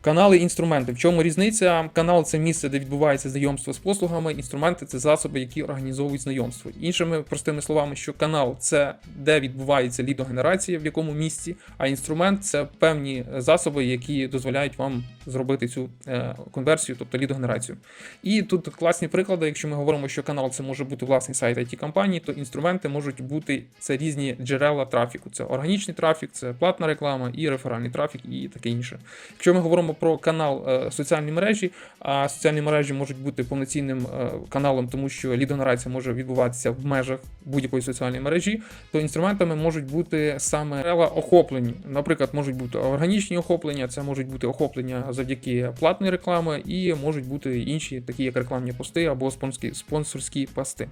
Канали інструменти. В чому різниця? Канал це місце, де відбувається знайомство з послугами. Інструменти це засоби, які організовують знайомство. Іншими простими словами, що канал це де відбувається лідогенерація, в якому місці, а інструмент це певні засоби, які дозволяють вам зробити цю е, конверсію, тобто лідогенерацію. І тут класні приклади. Якщо ми говоримо, що канал це може бути власний сайт it компанії, то інструменти можуть бути це різні джерела трафіку. Це органічний трафік, це платна реклама і реферальний трафік, і таке інше. Якщо ми говоримо про канал е, соціальні мережі, а соціальні мережі можуть бути повноцінним е, каналом, тому що лідогенерація може відбуватися в межах будь-якої соціальної мережі, то інструментами можуть бути саме джерела охоплені. Наприклад, можуть бути органічні охоплення, це можуть бути охоплення завдяки платної реклами, і можуть бути інші, такі як рекламні пости або спонсорські, пости.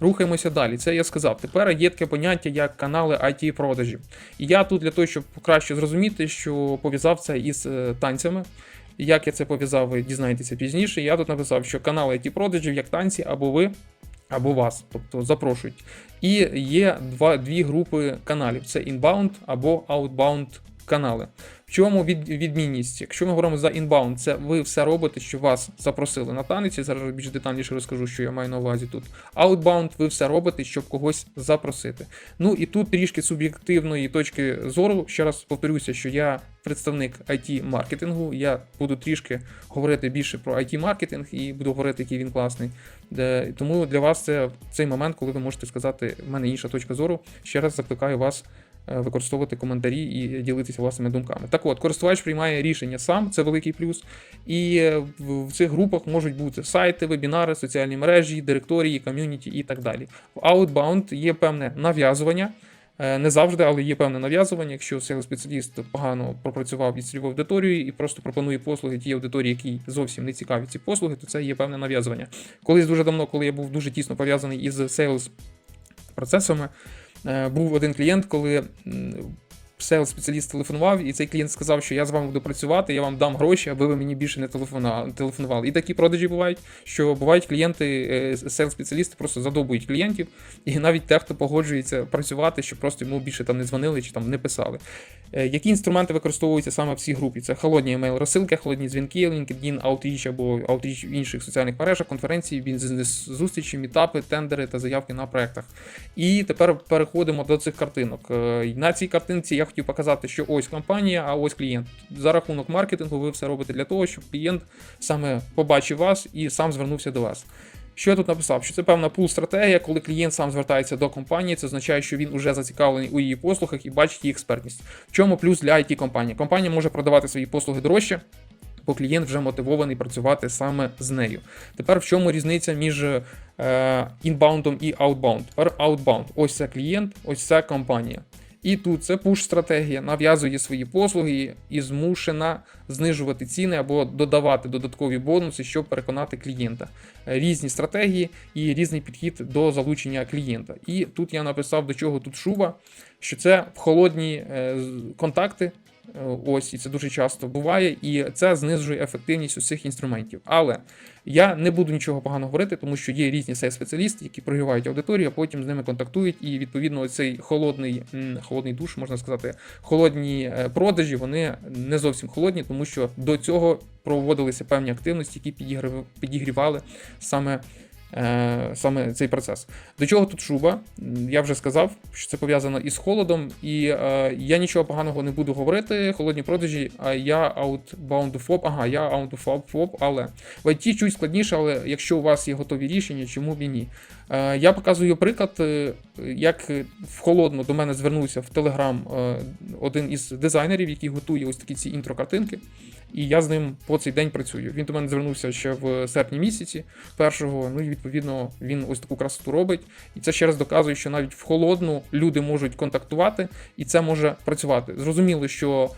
Рухаємося далі. Це я сказав. Тепер є таке поняття як канали it продажів. І я тут для того, щоб краще зрозуміти, що пов'язав це із е, танцями. Як я це пов'язав, ви дізнаєтеся пізніше. Я тут написав, що канали it продажів як танці, або ви, або вас, тобто запрошують. І є два, дві групи каналів: це inbound або outbound канали. Чому від, відмінність? Якщо ми говоримо за inbound, це ви все робите, що вас запросили на танець. Я зараз більш детальніше розкажу, що я маю на увазі тут. Outbound, ви все робите, щоб когось запросити. Ну і тут трішки суб'єктивної точки зору. Ще раз повторюся, що я представник IT-маркетингу. Я буду трішки говорити більше про IT-маркетинг і буду говорити, який він класний. Тому для вас це цей момент, коли ви можете сказати, в мене інша точка зору. Ще раз закликаю вас використовувати коментарі і ділитися власними думками. Так от, користувач приймає рішення сам, це великий плюс. І е, в цих групах можуть бути сайти, вебінари, соціальні мережі, директорії, ком'юніті і так далі. В Outbound є певне нав'язування. Е, Не завжди, але є певне нав'язування. Якщо спеціаліст погано пропрацював із цільовою аудиторією і просто пропонує послуги тій аудиторії, якій зовсім не цікаві ці послуги, то це є певне нав'язування. Колись дуже давно, коли я був дуже тісно пов'язаний із sales процесами, е, був один клієнт, коли sales спеціаліст телефонував, і цей клієнт сказав, що я з вами буду працювати, я вам дам гроші, аби ви мені більше не телефонували. І такі продажі бувають, що бувають клієнти, sales спеціалісти просто задобують клієнтів, і навіть те, хто погоджується працювати, щоб просто йому більше там не дзвонили чи там не писали. Е, Які інструменти використовуються саме в цій групі? Це холодні емейл розсилки, холодні дзвінки, LinkedIn, Outreach або Outreach в інших соціальних мережах, конференції, бізнес-зустрічі, мітапи, тендери та заявки на проектах. І тепер переходимо до цих картинок. Е, На цій картинці я хотів показати, що ось компанія, а ось клієнт. За рахунок маркетингу ви все робите для того, щоб клієнт саме побачив вас і сам звернувся до вас. Що я тут написав? Що це певна пул-стратегія, коли клієнт сам звертається до компанії, це означає, що він уже зацікавлений у її послугах і бачить її експертність. В чому плюс для it компанії? Компанія може продавати свої послуги дорожче, бо клієнт вже мотивований працювати саме з нею. Тепер в чому різниця між е, інбаундом і аутбаунд? Тепер аутбаунд. Ось це клієнт, ось це компанія. І тут це пуш-стратегія, нав'язує свої послуги і змушена знижувати ціни або додавати додаткові бонуси, щоб переконати клієнта. Е, Різні стратегії і різний підхід до залучення клієнта. І тут я написав, до чого тут шуба, що це в холодні е, контакти. Е, Ось і це дуже часто буває, і це знижує ефективність усіх інструментів. Але я не буду нічого поганого говорити, тому що є різні сейл спеціалісти, які прогрівають аудиторію, а потім з ними контактують. І відповідно цей холодний, холодний душ, можна сказати, холодні е, продажі, вони не зовсім холодні, тому що до цього проводилися певні активності, які підігрів- підігрівали саме. Е, Саме цей процес. До чого тут шуба? Я вже сказав, що це пов'язано із холодом, і е, я нічого поганого не буду говорити. Холодні продажі, а я outbound ага, я outbound але в IT чуть складніше, але якщо у вас є готові рішення, чому б і ні? Е, Я показую приклад, е, як в холодну до мене звернувся в Telegram е, один із дизайнерів, який готує ось такі ці інтро-картинки. І я з ним по цей день працюю. Він до мене звернувся ще в серпні місяці першого. Ну і відповідно він ось таку красоту робить. І це ще раз доказує, що навіть в холодну люди можуть контактувати, і це може працювати. Зрозуміло, що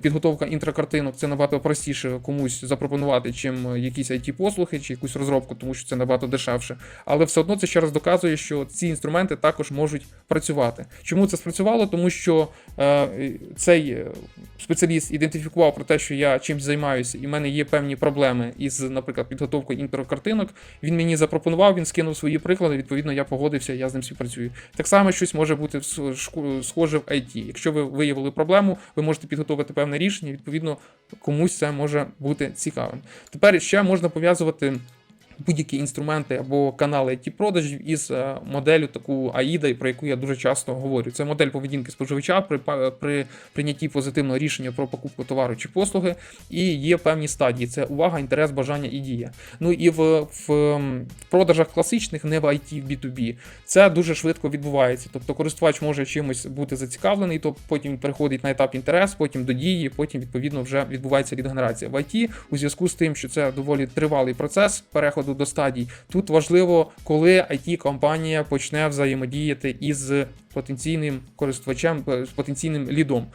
підготовка інтрокартинок це набагато простіше комусь запропонувати, чим якісь it послуги чи якусь розробку, тому що це набагато дешевше. Але все одно це ще раз доказує, що ці інструменти також можуть працювати. Чому це спрацювало? Тому що е, цей е, спеціаліст ідентифікував про те, що я чимось займаюся, і в мене є певні проблеми із, наприклад, підготовкою інтрокартинок. Він мені запропонував, він скинув свої приклади. Відповідно, я погодився, я з ним співпрацюю. Так само щось може бути схоже в IT. Якщо ви виявили проблему, ви можете підготовити отримати певне рішення. Відповідно, комусь це може бути цікавим. Тепер ще можна пов'язувати. Будь-які інструменти або канали it продажів із е, моделлю таку AIDA, про яку я дуже часто говорю. Це модель поведінки споживача при, при прийнятті позитивного рішення про покупку товару чи послуги, і є певні стадії: це увага, інтерес, бажання і дія. Ну і в, в, в продажах класичних, не в IT, в B2B, це дуже швидко відбувається. Тобто користувач може чимось бути зацікавлений, то потім переходить на етап інтерес, потім до дії, потім відповідно вже відбувається лідогенерація. В IT у зв'язку з тим, що це доволі тривалий процес переходу до стадій. Тут важливо, коли it компанія почне взаємодіяти із потенційним користувачем, е, з потенційним лідом.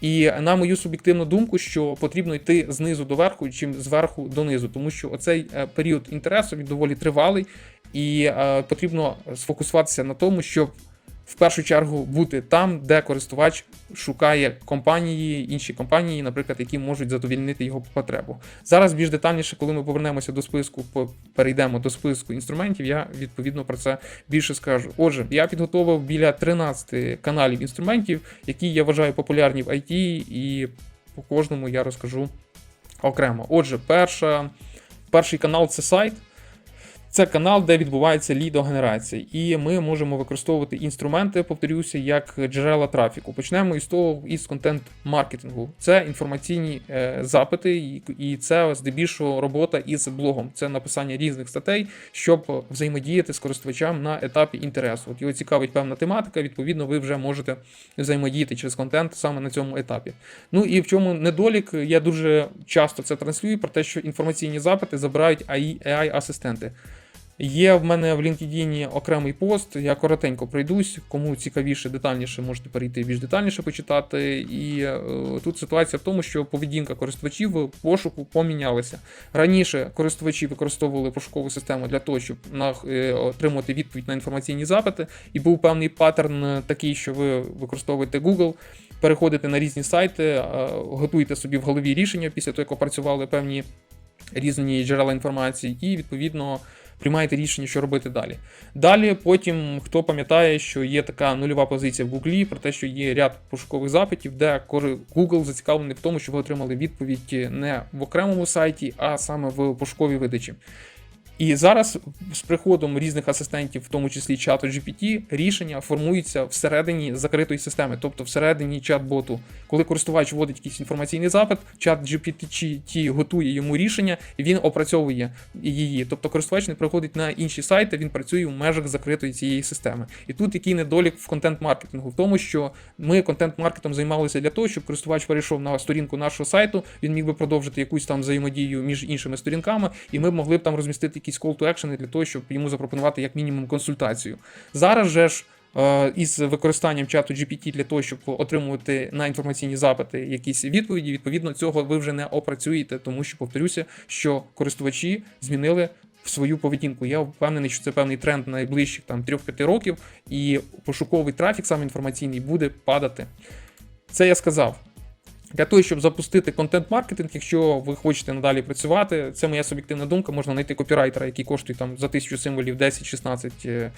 І на мою суб'єктивну думку, що потрібно йти знизу до верху, чим зверху донизу, тому що оцей е, період інтересу він доволі тривалий, і е, потрібно сфокусуватися на тому, щоб в першу чергу бути там, де користувач шукає компанії, інші компанії, наприклад, які можуть задовільнити його потребу. Зараз більш детальніше, коли ми повернемося до списку, перейдемо до списку інструментів, я відповідно про це більше скажу. Отже, я підготовив біля 13 каналів інструментів, які я вважаю популярні в IT, і по кожному я розкажу окремо. Отже, перша, перший канал це сайт. Це канал, де відбувається лідогенерація, і ми можемо використовувати інструменти, повторюся, як джерела трафіку. Почнемо із того із контент-маркетингу. Це інформаційні е, запити, і, це здебільшого робота із блогом. Це написання різних статей, щоб взаємодіяти з користувачем на етапі інтересу. От його цікавить певна тематика. Відповідно, ви вже можете взаємодіяти через контент саме на цьому етапі. Ну і в чому недолік, я дуже часто це транслюю про те, що інформаційні запити забирають AI асистенти. Є в мене в LinkedIn окремий пост, я коротенько пройдусь. Кому цікавіше, детальніше, можете перейти більш детальніше почитати. І е, тут ситуація в тому, що поведінка користувачів пошуку помінялася. Раніше користувачі використовували пошукову систему для того, щоб на, е, отримати відповідь на інформаційні запити, і був певний паттерн е, такий, що ви використовуєте Google. Переходите на різні сайти, е, готуєте собі в голові рішення після того, як опрацювали певні різні джерела інформації, і відповідно приймаєте рішення, що робити далі. Далі, потім, хто пам'ятає, що є така нульова позиція в Google про те, що є ряд пошукових запитів, де Google зацікавлений в тому, щоб ви отримали відповідь не в окремому сайті, а саме в пошуковій видачі. І зараз з приходом різних асистентів, в тому числі чату GPT, рішення формуються всередині закритої системи, тобто всередині чат-боту. Коли користувач вводить якийсь інформаційний запит, чат GPT готує йому рішення і він опрацьовує її. Тобто користувач не приходить на інші сайти, він працює в межах закритої цієї системи. І тут який недолік в контент-маркетингу, в тому, що ми контент-маркетом займалися для того, щоб користувач перейшов на сторінку нашого сайту, він міг би продовжити якусь там взаємодію між іншими сторінками, і ми б могли б там розмістити якісь call to action для того, щоб йому запропонувати як мінімум консультацію. Зараз же ж. е, Із використанням чату GPT для того, щоб отримувати на інформаційні запити якісь відповіді, відповідно цього ви вже не опрацюєте, тому що повторюся, що користувачі змінили свою поведінку. Я впевнений, що це певний тренд найближчих там 3-5 років, і пошуковий трафік, саме інформаційний, буде падати. Це я сказав. Для того, щоб запустити контент-маркетинг, якщо ви хочете надалі працювати, це моя суб'єктивна думка, можна знайти копірайтера, який коштує там за тисячу символів 10-16 е,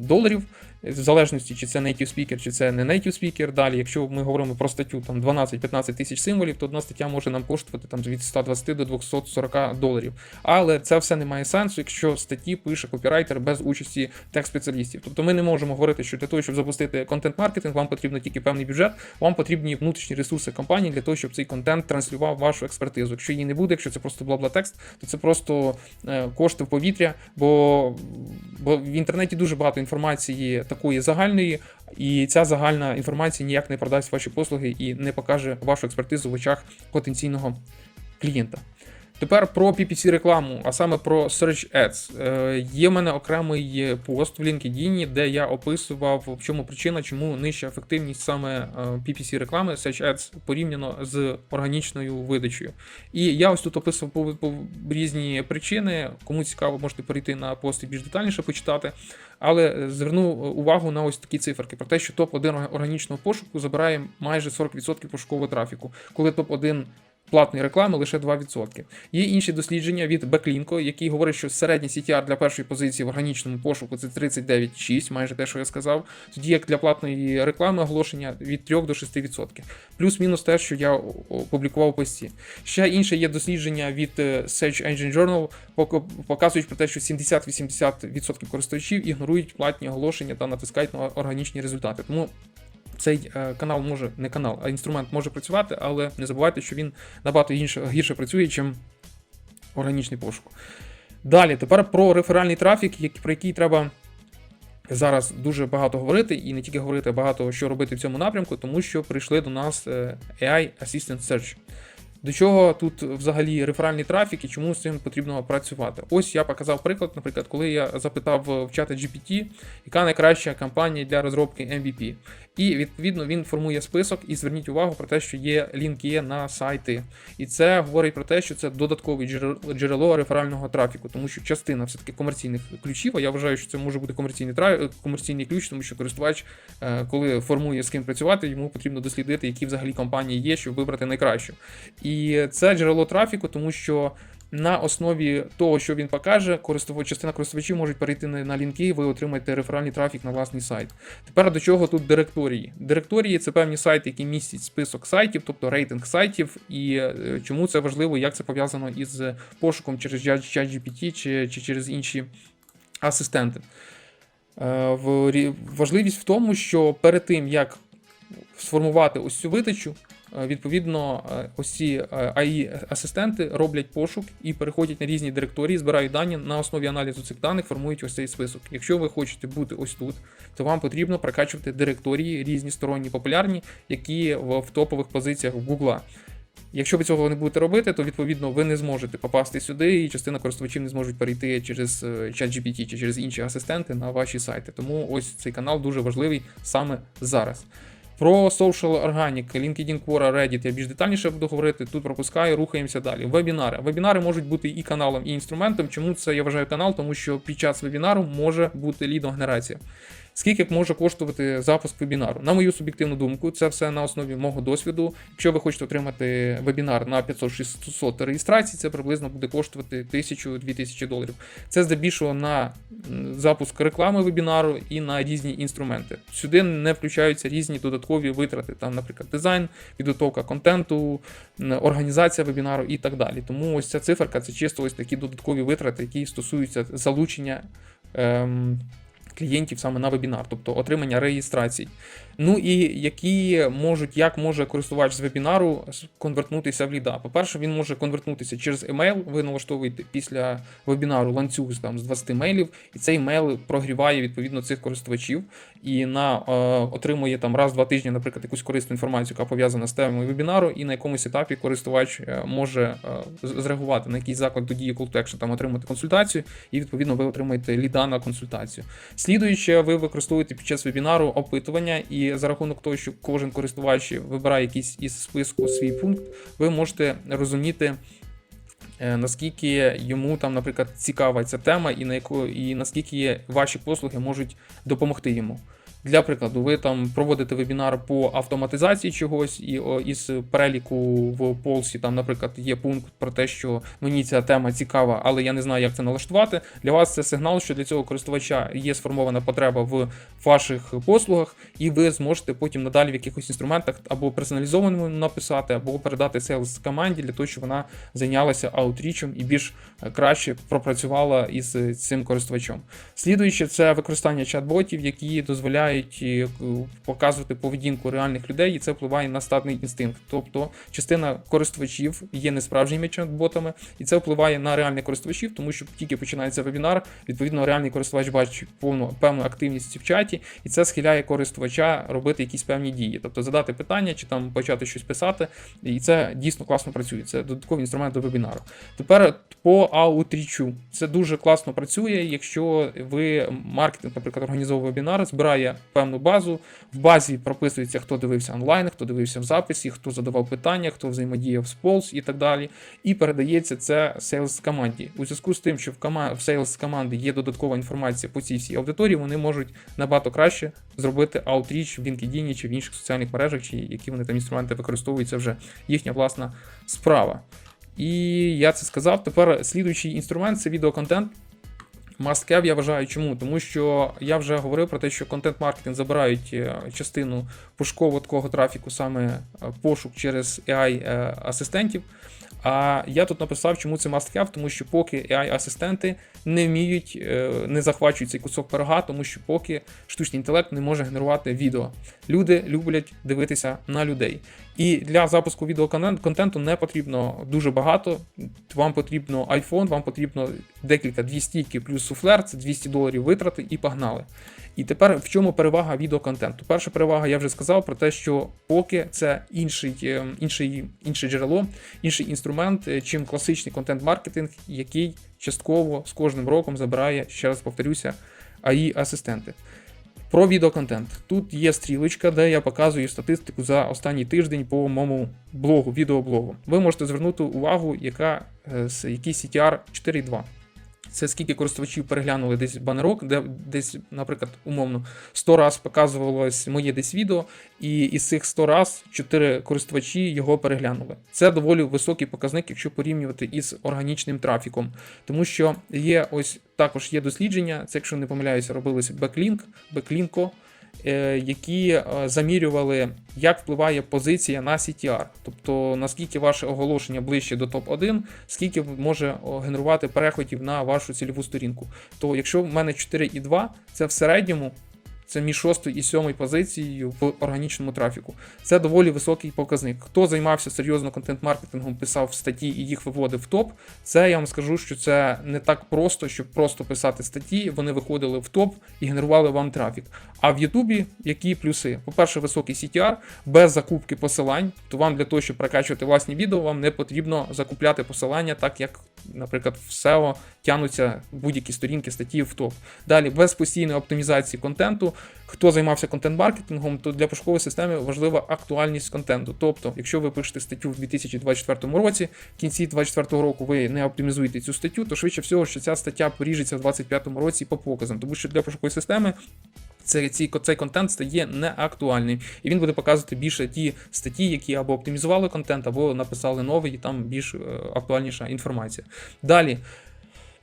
доларів, в залежності, чи це native speaker, чи це не native speaker. Далі, якщо ми говоримо про статтю там 12-15 тисяч символів, то одна стаття може нам коштувати там від 120 до 240 доларів. Але це все не має сенсу, якщо статті пише копірайтер без участі тех-спеціалістів. Тобто ми не можемо говорити, що для того, щоб запустити контент-маркетинг, вам потрібно тільки певний бюджет, вам потрібні внутрішні ресурси компанії для того, щоб цей контент транслював вашу експертизу. Якщо її не буде, якщо це просто бла-бла текст, то це просто е, кошти в повітря, бо, бо в інтернеті дуже багато інформації такої загальної, і ця загальна інформація ніяк не продасть ваші послуги і не покаже вашу експертизу в очах потенційного клієнта. Тепер про PPC рекламу, а саме про Search Ads. Е, Є в мене окремий пост в LinkedIn, де я описував, в чому причина, чому нижча ефективність саме е, PPC реклами Search Ads порівняно з органічною видачею. І я ось тут описував по, різні причини. Кому цікаво, можете перейти на пост і більш детальніше почитати. Але зверну увагу на ось такі циферки про те, що топ-1 органічного пошуку забирає майже 40% пошукового трафіку, коли топ-1 платної реклами лише 2%. Є інші дослідження від Backlink, який говорить, що середній CTR для першої позиції в органічному пошуку це 39,6, майже те, що я сказав. Тоді як для платної реклами оголошення від 3 до 6%. Плюс-мінус те, що я опублікував пості. Ще інше є дослідження від е, Search Engine Journal, показують про те, що 70-80% користувачів ігнорують платні оголошення та натискають на органічні результати. Тому цей е, канал може не канал, а інструмент може працювати, але не забувайте, що він набагато гірше, гірше працює, ніж органічний пошук. Далі, тепер про реферальний трафік, про який треба зараз дуже багато говорити, і не тільки говорити, а багато що робити в цьому напрямку, тому що прийшли до нас е, AI Assistant Search. До чого тут взагалі реферальний трафік і чому з цим потрібно працювати? Ось я показав приклад, наприклад, коли я запитав в чата GPT, яка найкраща кампанія для розробки MVP. І відповідно він формує список, і зверніть увагу про те, що є лінки на сайти. І це говорить про те, що це додаткове джерело- реферального трафіку, тому що частина все-таки комерційних ключів, а я вважаю, що це може бути комерційний тра- комерційний ключ, тому що користувач, е, коли формує з ким працювати, йому потрібно дослідити, які взагалі компанії є, щоб вибрати найкращу. І це джерело трафіку, тому що на основі того, що він покаже, користувач, частина користувачів можуть перейти на, лінки, і ви отримаєте реферальний трафік на власний сайт. Тепер до чого тут директорії? Директорії це певні сайти, які містять список сайтів, тобто рейтинг сайтів, і е, чому це важливо, як це пов'язано із пошуком через ChatGPT чи, чи через інші асистенти. Е, Важливість в тому, що перед тим, як сформувати ось цю видачу, е, відповідно, е, ось ці AI-асистенти роблять пошук і переходять на різні директорії, збирають дані на основі аналізу цих даних, формують ось цей список. Якщо ви хочете бути ось тут, то вам потрібно прокачувати директорії різні сторонні популярні, які в, в топових позиціях в Google. Якщо ви цього не будете робити, то відповідно ви не зможете попасти сюди, і частина користувачів не зможуть перейти через е, ChatGPT чи через інші асистенти на ваші сайти. Тому ось цей канал дуже важливий саме зараз. Про social organic, LinkedIn Quora, Reddit я більш детальніше буду говорити. Тут пропускаю, рухаємося далі. Вебінари. Вебінари можуть бути і каналом, і інструментом. Чому це я вважаю канал? Тому що під час вебінару може бути лідогенерація. Скільки може коштувати запуск вебінару? На мою суб'єктивну думку, це все на основі мого досвіду. Якщо ви хочете отримати вебінар на 500-600 реєстрацій, це приблизно буде коштувати 1000-2000 доларів. Це здебільшого на запуск реклами вебінару і на різні інструменти. Сюди не включаються різні додаткові витрати, там, наприклад, дизайн, підготовка контенту, організація вебінару і так далі. Тому ось ця циферка це чисто ось такі додаткові витрати, які стосуються залучення. Ем, клієнтів саме на вебінар, тобто отримання реєстрацій. Ну і які можуть, як може користувач з вебінару конвертнутися в ліда. По-перше, він може конвертнутися через емейл. Ви налаштовуєте після вебінару ланцюг там, з 20 мейлів, і цей мейл прогріває відповідно цих користувачів і на е, отримує там раз в два тижні, наприклад, якусь корисну інформацію, яка пов'язана з темою вебінару, і на якомусь етапі користувач е, може е, зреагувати на якийсь заклик до дії call to action, там отримати консультацію, і відповідно ви отримаєте ліда на консультацію. Слідуюче, ви використовуєте під час вебінару опитування, і за рахунок того, що кожен користувач вибирає якийсь із списку свій пункт, ви можете розуміти. е, Наскільки йому там, наприклад, цікава ця тема, і на яку і наскільки ваші послуги можуть допомогти йому. Для прикладу, ви там проводите вебінар по автоматизації чогось, і о, із переліку в полсі, там, наприклад, є пункт про те, що мені ця тема цікава, але я не знаю, як це налаштувати. Для вас це сигнал, що для цього користувача є сформована потреба в ваших послугах, і ви зможете потім надалі в якихось інструментах або персоналізованому написати, або передати сейлс команді для того, щоб вона зайнялася аутрічем і більш е, краще пропрацювала із е, цим користувачем. Слідуюче, це використання чат-ботів, які дозволяють е, показувати поведінку реальних людей, і це впливає на статний інстинкт. Тобто частина користувачів є несправжніми чат-ботами, і це впливає на реальних користувачів, тому що тільки починається вебінар, відповідно, реальний користувач бачить повну певну активність в чаті, і це схиляє користувача робити якісь певні дії, тобто задати питання чи там почати щось писати. І це дійсно класно працює. Це додатковий інструмент до вебінару. Тепер по аутрічу. Це дуже класно працює, якщо ви маркетинг, наприклад, організовує вебінар, збирає певну базу. В базі прописується, хто дивився онлайн, хто дивився в записі, хто задавав питання, хто взаємодіяв з Pulse і так далі. І передається це sales команді. У зв'язку з тим, що в в sales команди є додаткова інформація по цій всій аудиторії, вони можуть набагато краще зробити аутріч в LinkedIn чи в інших соціальних мережах, чи які вони там інструменти використовують, це вже їхня власна справа. І я це сказав. Тепер слідуючий інструмент це відеоконтент. Must have, я вважаю, чому? Тому що я вже говорив про те, що контент-маркетинг забирають е, частину пушкового такого трафіку, саме е, пошук через AI-асистентів. А я тут написав, чому це must have, тому що поки AI-асистенти не вміють, е, не захвачують цей кусок пирога, тому що поки штучний інтелект не може генерувати відео. Люди люблять дивитися на людей. І для запуску відеоконтенту не потрібно дуже багато. Вам потрібно iPhone, вам потрібно декілька дві стійки плюс суфлер, це 200 доларів витрати і погнали. І тепер в чому перевага відеоконтенту? Перша перевага, я вже сказав про те, що поки це інший, е, інший, інше джерело, інший інструмент, е, чим класичний контент-маркетинг, який частково з кожним роком забирає, ще раз повторюся, AI-асистенти. Про відеоконтент. Тут є стрілочка, де я показую статистику за останній тиждень по моєму блогу, відеоблогу. Ви можете звернути увагу, яка е, який CTR 4.2. Це скільки користувачів переглянули десь банерок, де десь, наприклад, умовно 100 раз показувалось моє десь відео, і із цих 100 раз 4 користувачі його переглянули. Це доволі високий показник, якщо порівнювати із органічним трафіком. Тому що є ось також є дослідження, це, якщо не помиляюся, робилось беклінк, беклінко. Е, які е, замірювали, як впливає позиція на CTR, тобто наскільки ваше оголошення ближче до топ-1, скільки може генерувати переходів на вашу цільову сторінку. То якщо в мене 4,2, це в середньому це між шостою і сьомою позицією в органічному трафіку. Це доволі високий показник. Хто займався серйозно контент-маркетингом, писав статті і їх виводив в топ. Це я вам скажу, що це не так просто, щоб просто писати статті. Вони виходили в топ і генерували вам трафік. А в Ютубі які плюси? По-перше, високий CTR, без закупки посилань, то вам для того, щоб прокачувати власні відео, вам не потрібно закупляти посилання, так як, наприклад, в SEO тянуться будь-які сторінки статті в топ. Далі, без постійної оптимізації контенту. Хто займався контент-маркетингом, то для пошукової системи важлива актуальність контенту. Тобто, якщо ви пишете статтю в 2024 році, в кінці 2024 року ви не оптимізуєте цю статтю, то швидше всього, що ця стаття поріжеться в 2025 році по показам, тому що для пошукової системи. Цей, цей, цей контент стає неактуальним, і він буде показувати більше ті статті, які або оптимізували контент, або написали новий, і там більш е, актуальніша інформація. Далі.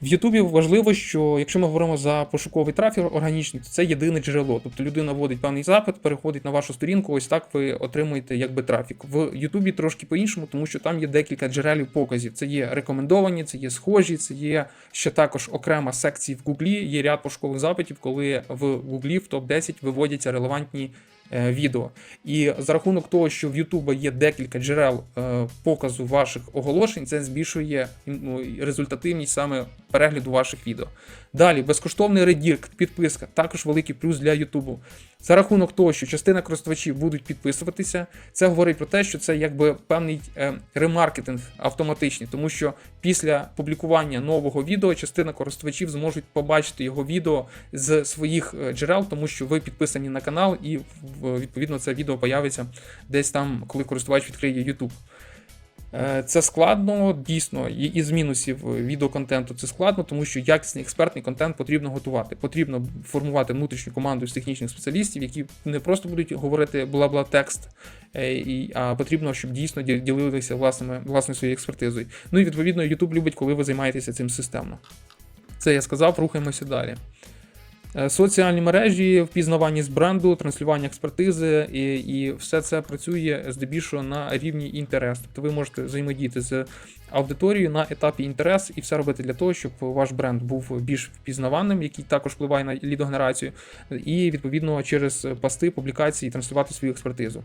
В Ютубі важливо, що якщо ми говоримо за пошуковий трафік органічний, то це єдине джерело. Тобто людина вводить певний запит, переходить на вашу сторінку, ось так ви отримуєте якби трафік. В Ютубі трошки по-іншому, тому що там є декілька джерелів показів. Це є рекомендовані, це є схожі, це є ще також окрема секція в Гуглі. Є ряд пошукових запитів, коли в Гуглі в топ-10 виводяться релевантні відео. І за рахунок того, що в YouTube є декілька джерел е, показу ваших оголошень, це збільшує ну, результативність саме перегляду ваших відео. Далі, безкоштовний редірк, підписка, також великий плюс для YouTube. За рахунок того, що частина користувачів будуть підписуватися, це говорить про те, що це якби певний е, ремаркетинг автоматичний, тому що після публікування нового відео частина користувачів зможуть побачити його відео з своїх е, джерел, тому що ви підписані на канал, і відповідно це відео появиться десь там, коли користувач відкриє YouTube. Е, це складно, дійсно, і із мінусів відеоконтенту це складно, тому що якісний експертний контент потрібно готувати. Потрібно формувати внутрішню команду з технічних спеціалістів, які не просто будуть говорити бла-бла текст, е, а потрібно, щоб дійсно ділилися власними, власною своєю експертизою. Ну і відповідно, YouTube любить, коли ви займаєтеся цим системно. Це я сказав, рухаємося далі. Е, соціальні мережі, впізнавання з бренду, транслювання експертизи, і і все це працює здебільшого на рівні інтерес. Тобто ви можете взаємодіяти з аудиторією на етапі інтерес і все робити для того, щоб ваш бренд був більш впізнаваним, який також впливає на лідогенерацію, і відповідно через пости, публікації транслювати свою експертизу.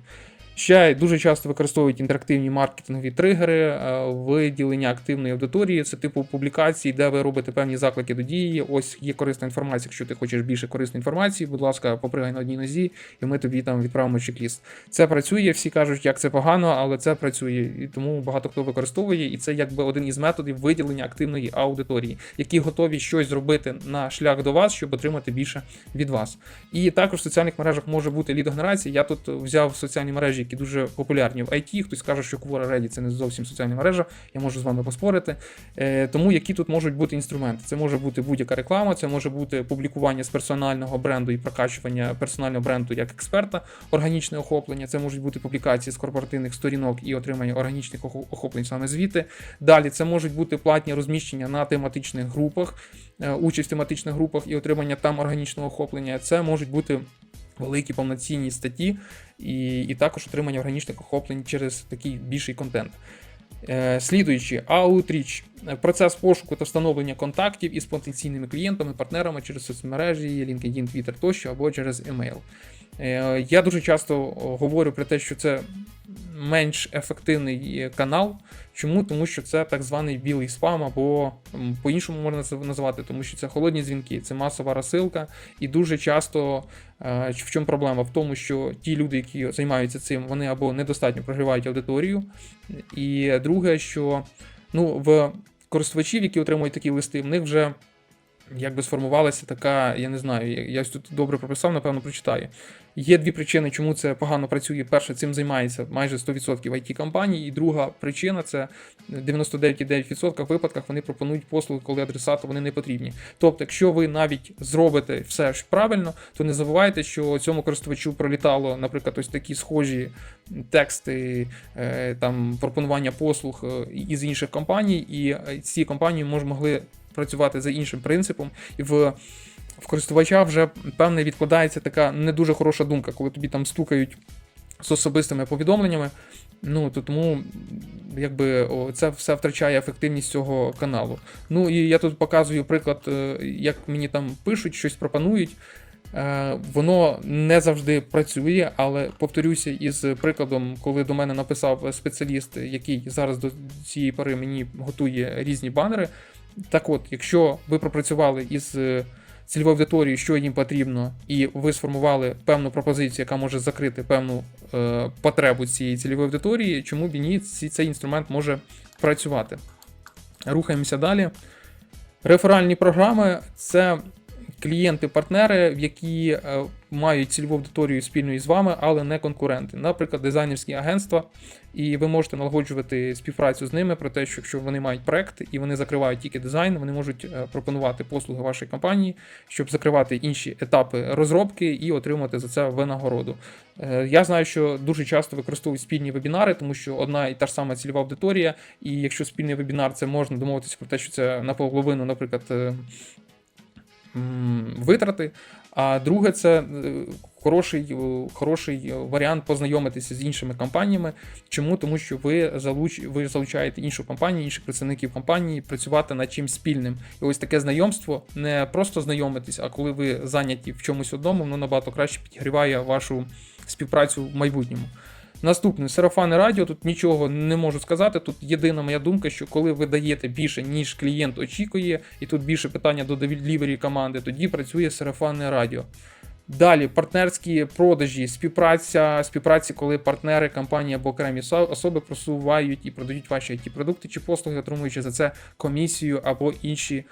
Ще дуже часто використовують інтерактивні маркетингові тригери, е, виділення активної аудиторії. Це типу публікацій, де ви робите певні заклики до дії. Ось є корисна інформація. Якщо ти хочеш більше корисної інформації, будь ласка, попригай на одній нозі, і ми тобі там відправимо чек-ліст. Це працює, всі кажуть, як це погано, але це працює. І тому багато хто використовує, і це якби один із методів виділення активної аудиторії, які готові щось зробити на шлях до вас, щоб отримати більше від вас. І також в соціальних мережах може бути лідогенерація. Я тут взяв соціальні мережі, які дуже популярні в IT. Хтось каже, що Quora Reddit це не зовсім соціальна мережа. Я можу з вами поспорити. Е, тому які тут можуть бути інструменти? Це може бути будь-яка реклама, це може бути публікування з персонального бренду і прокачування персонального бренду як експерта, органічне охоплення. Це можуть бути публікації з корпоративних сторінок і отримання органічних охоплень саме звідти. Далі це можуть бути платні розміщення на тематичних групах, е, участь в тематичних групах і отримання там органічного охоплення. Це можуть бути великі повноцінні статті, і, і також отримання органічних охоплень через такий більший контент. Е, Слідуючи, Outreach – процес пошуку та встановлення контактів із потенційними клієнтами, партнерами через соцмережі, LinkedIn, Twitter тощо або через email. Е, Я дуже часто говорю про те, що це менш ефективний канал. Чому? Тому що це так званий білий спам, або по-іншому можна це називати, тому що це холодні дзвінки, це масова розсилка, і дуже часто е, в чому проблема? В тому, що ті люди, які займаються цим, вони або недостатньо прогрівають аудиторію. І друге, що ну, в користувачів, які отримують такі листи, в них вже якби сформувалася така, я не знаю, я- ось тут добре прописав, напевно, прочитаю. Є дві причини, чому це погано працює. Перше, цим займається майже 100% it компаній. І друга причина це 99,9% випадках вони пропонують послуги, коли адресату вони не потрібні. Тобто, якщо ви навіть зробите все ж правильно, то не забувайте, що цьому користувачу пролітало, наприклад, ось такі схожі тексти, е, там пропонування послуг е, із інших компаній, і е, ці компанії мож, могли працювати за іншим принципом. І в в користувача вже певне відкладається така не дуже хороша думка, коли тобі там стукають з особистими повідомленнями. Ну то тому якби о, це все втрачає ефективність цього каналу. Ну і я тут показую приклад, е, як мені там пишуть, щось пропонують. Е, Воно не завжди працює, але повторюся із прикладом, коли до мене написав спеціаліст, який зараз до цієї пори мені готує різні банери. Так от, якщо ви пропрацювали із е, цільовою аудиторією, що їм потрібно, і ви сформували певну пропозицію, яка може закрити певну е, потребу цієї цільової аудиторії, чому б ні, цей інструмент може працювати. Рухаємося далі. Реферальні програми це клієнти-партнери, в які е, мають цільову аудиторію спільно із вами, але не конкуренти. Наприклад, дизайнерські агентства, і ви можете налагоджувати співпрацю з ними про те, що якщо вони мають проект і вони закривають тільки дизайн, вони можуть е, пропонувати послуги вашої компанії, щоб закривати інші етапи розробки і отримати за це винагороду. Е, Я знаю, що дуже часто використовують спільні вебінари, тому що одна і та ж сама цільова аудиторія, і якщо спільний вебінар, це можна домовитися про те, що це наполовину, наприклад. е, Витрати, а друге, це е, хороший, е, хороший варіант познайомитися з іншими компаніями. Чому? Тому що ви залуч, ви залучаєте іншу компанію, інших працівників компанії працювати над чим спільним. І ось таке знайомство не просто знайомитись, а коли ви зайняті в чомусь одному, воно набагато краще підігріває вашу співпрацю в майбутньому. Наступне сарафани радіо. Тут нічого не можу сказати. Тут єдина моя думка, що коли ви даєте більше, ніж клієнт очікує, і тут більше питання до делівері команди, тоді працює сарафанне радіо. Далі партнерські продажі, співпраця, співпраці, коли партнери, компанії або окремі особи просувають і продають ваші it продукти чи послуги, отримуючи за це комісію або інші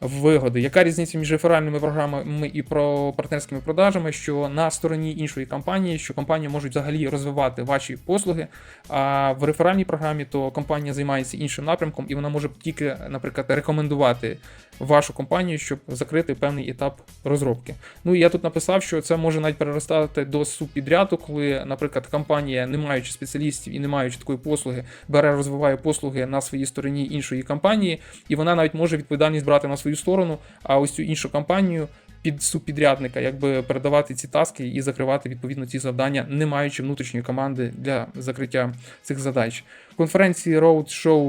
вигоди. Яка різниця між реферальними програмами і про партнерськими продажами? Що на стороні іншої компанії, що компанії можуть взагалі розвивати ваші послуги, а в реферальній програмі то компанія займається іншим напрямком, і вона може тільки, наприклад, рекомендувати вашу компанію, щоб закрити певний етап розробки. Ну і я тут написав, що це може навіть переростати до субпідряду, коли, наприклад, компанія, не маючи спеціалістів і не маючи такої послуги, бере розвиває послуги на своїй стороні іншої компанії, і вона навіть може відповідальність брати на свою сторону, а ось цю іншу компанію. Під субпідрядника, якби передавати ці таски і закривати відповідно ці завдання, не маючи внутрішньої команди для закриття цих задач. Конференції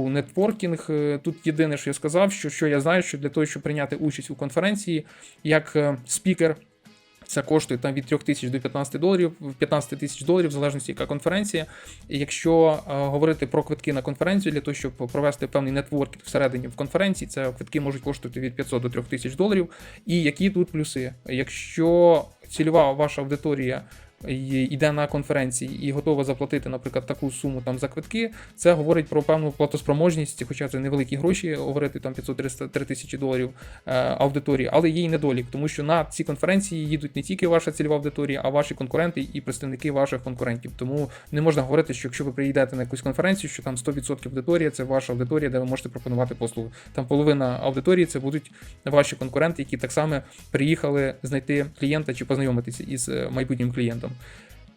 Networking. е, Тут єдине, що я сказав, що, що я знаю, що для того, щоб прийняти участь у конференції як е, спікер, Це коштує там від 3 тисяч до 15 доларів, 15 тисяч доларів, в залежності яка конференція. Якщо е, говорити про квитки на конференцію, для того, щоб провести певний нетворкінг всередині в конференції, це квитки можуть коштувати від 500 до 3 тисяч доларів. І які тут плюси? Якщо цільова ваша аудиторія йде на конференції і готова заплатити, наприклад, таку суму там за квитки, це говорить про певну платоспроможність, хоча це невеликі гроші, говорити там 500-300 тисячі доларів е, аудиторії, але є й недолік, тому що на ці конференції їдуть не тільки ваша цільова аудиторія, а ваші конкуренти і представники ваших конкурентів. Тому не можна говорити, що якщо ви приїдете на якусь конференцію, що там 100% аудиторія, це ваша аудиторія, де ви можете пропонувати послуги. Там половина аудиторії це будуть ваші конкуренти, які так само приїхали знайти клієнта чи познайомитися із е, майбутнім клієнтом.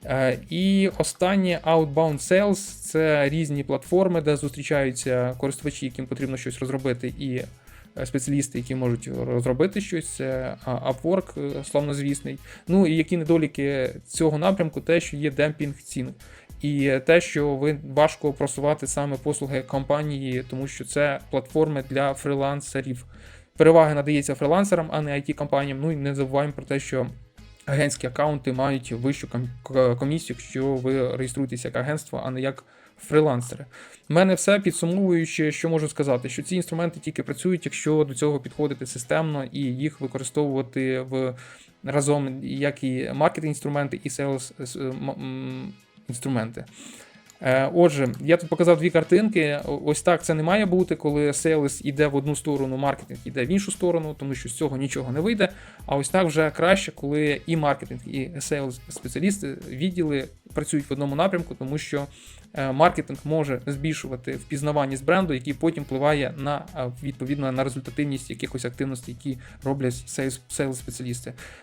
Е, І останнє Outbound Sales це різні платформи, де зустрічаються користувачі, яким потрібно щось розробити, і е, спеціалісти, які можуть розробити щось. Це Upwork, е, славнозвісний. Ну і які недоліки цього напрямку, те, що є демпінг цін. І те, що ви важко просувати саме послуги компанії, тому що це платформи для фрилансерів. Переваги надається фрилансерам, а не it компаніям Ну і не забуваємо про те, що агентські аккаунти мають вищу комісію, якщо ви реєструєтеся як агентство, а не як фрилансери. У мене все підсумовуючи, що можу сказати, що ці інструменти тільки працюють, якщо до цього підходити системно і їх використовувати в разом, як і маркетинг інструменти, і селс інструменти. Е, Отже, я тут показав дві картинки. Ось так це не має бути, коли сейлс іде в одну сторону, маркетинг іде в іншу сторону, тому що з цього нічого не вийде. А ось так вже краще, коли і маркетинг, і сейлс спеціалісти відділи працюють в одному напрямку, тому що е, маркетинг може збільшувати впізнаваність бренду, який потім впливає на е, відповідно на результативність якихось активностей, які роблять сейлс спеціалісти.